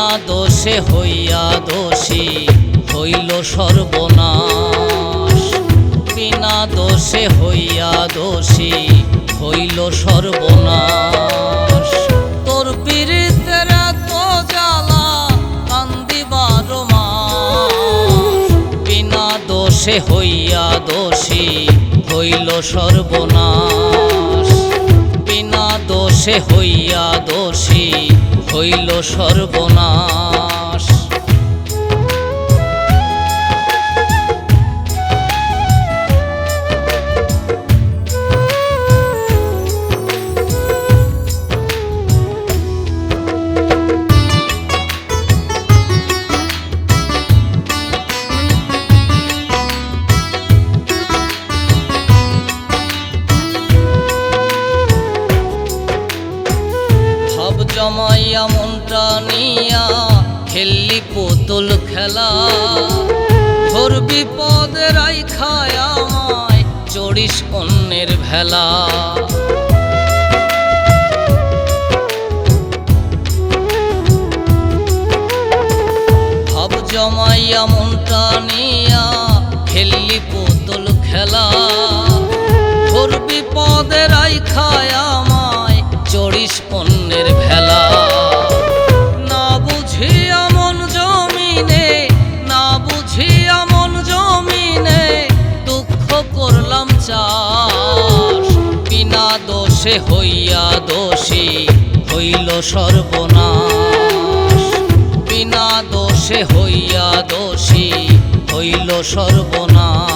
বিনা দোষে হইয়া দোষী, হইল সর্বনাশ। বিনা দোষে হইয়া দোষী, হইল সর্বনাশ। তোর পীড়িতের এত জ্বালা কান্দি বিনা দোষে হইয়া দোষী, হইল সর্বনাশ। বিনা দোষে হইয়া দোষী হইল সর্বনাশ। পুতুল খেলা। ঘোর বিপদের আই খায় আমায়, চড়িস অন্যের ভেলা। ভাব জমাইয়া মনটা নিয়া খেললি পুতুল খেলা। ঘোর বিপদের আই খায় আমায়, চড়িস অন্যের ভেলা। দোষে হইয়া দোষী হইল সর্বনাশ। বিনা দোষে হইয়া দোষী হইল সর্বনাশ।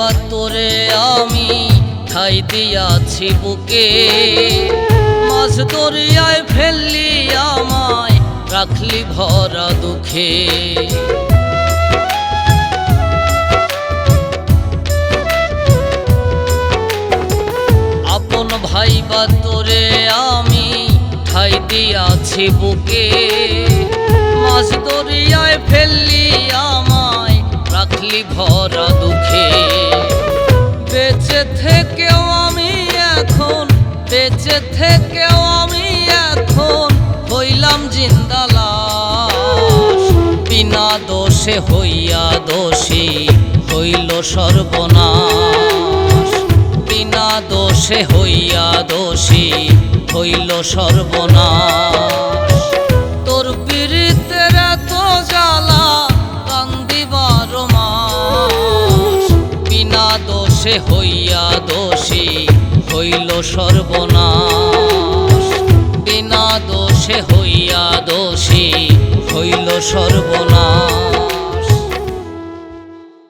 ভাই বা তোরে আমি ঠাই দিয়াছি বুকে। মাছ দরিয়ায় ফেললি আমায়, রাখলি ভরা দুঃখে। আপন ভাই বা তোরে আমি ঠাই দিয়াছি বুকে। মাছ দরিয়ায় ফেললি আমায়, রাখলি ভরা দুঃখে বেঁচে থেকেও আমি এখন হইলাম জিন্দালাস বিনা দোষে হইয়া দোষী হইল সর্বনাশ। বিনা দোষে হইয়া দোষী হইল সর্বনাশ। তোর পীড়িতের এত জ্বালা কান্দিবার মাস। বিনা দোষে হইয়া দোষী সর্বনাশ বিনা দোষে হইয়া দোষী হইল সর্বনাশ।